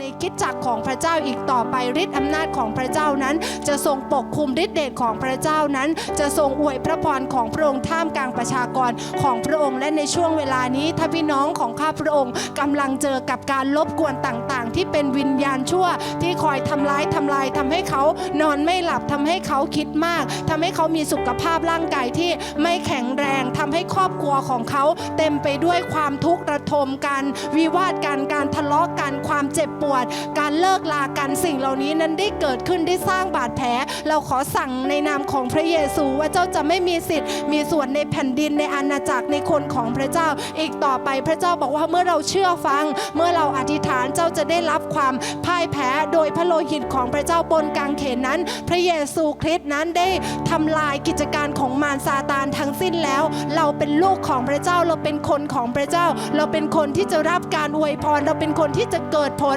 ในคิดจักรของพระเจ้าอีกต่อไปฤทธิ์อำนาจของพระเจ้านั้น จะทรงปกคุมฤทธิเดชของพระเจ้านั้น จะทรงอวยพระพรของพระองค์ท่ามกลางประชากรของพระองค์ และในช่วงเวลานี้ถ้าพี่น้องของข้าพระองค์กำลังเจอกับการลบกวนต่างๆ ที่เป็นวิญญาณชั่วที่คอยทำร้ายทำลายทำให้เขานอนไม่หลับทำให้เขาคิดมากทำให้เขามีสุขภาพร่างกายที่ไม่แข็งแรง ให้ครอบครัวของเขาเต็มไปด้วยความทุกข์ระทมกัน วิวาทกันการทะเลาะกันความเจ็บปวด การเลิกลากันสิ่งเหล่านี้นั้นได้เกิดขึ้นได้สร้างบาดแผล เราขอสั่งในนามของพระเยซูว่าเจ้าจะไม่มีสิทธิ์ มีส่วนในแผ่นดินในอาณาจักรในคนของพระเจ้า อีกต่อไปพระเจ้าบอกว่าเมื่อเราเชื่อฟัง เมื่อเราอธิษฐานเจ้าจะได้รับความพ่ายแพ้โดยพระโลหิตของพระเจ้าบนกางเขนนั้น พระเยซูคริสต์นั้นได้ทำลายกิจการของมารซาตานทั้งสิ้นแล้วเราเป็นลูกของพระเจ้า เราเป็นคนของพระเจ้า เราเป็นคนที่จะรับการอวยพร เราเป็นคนที่จะเกิดผล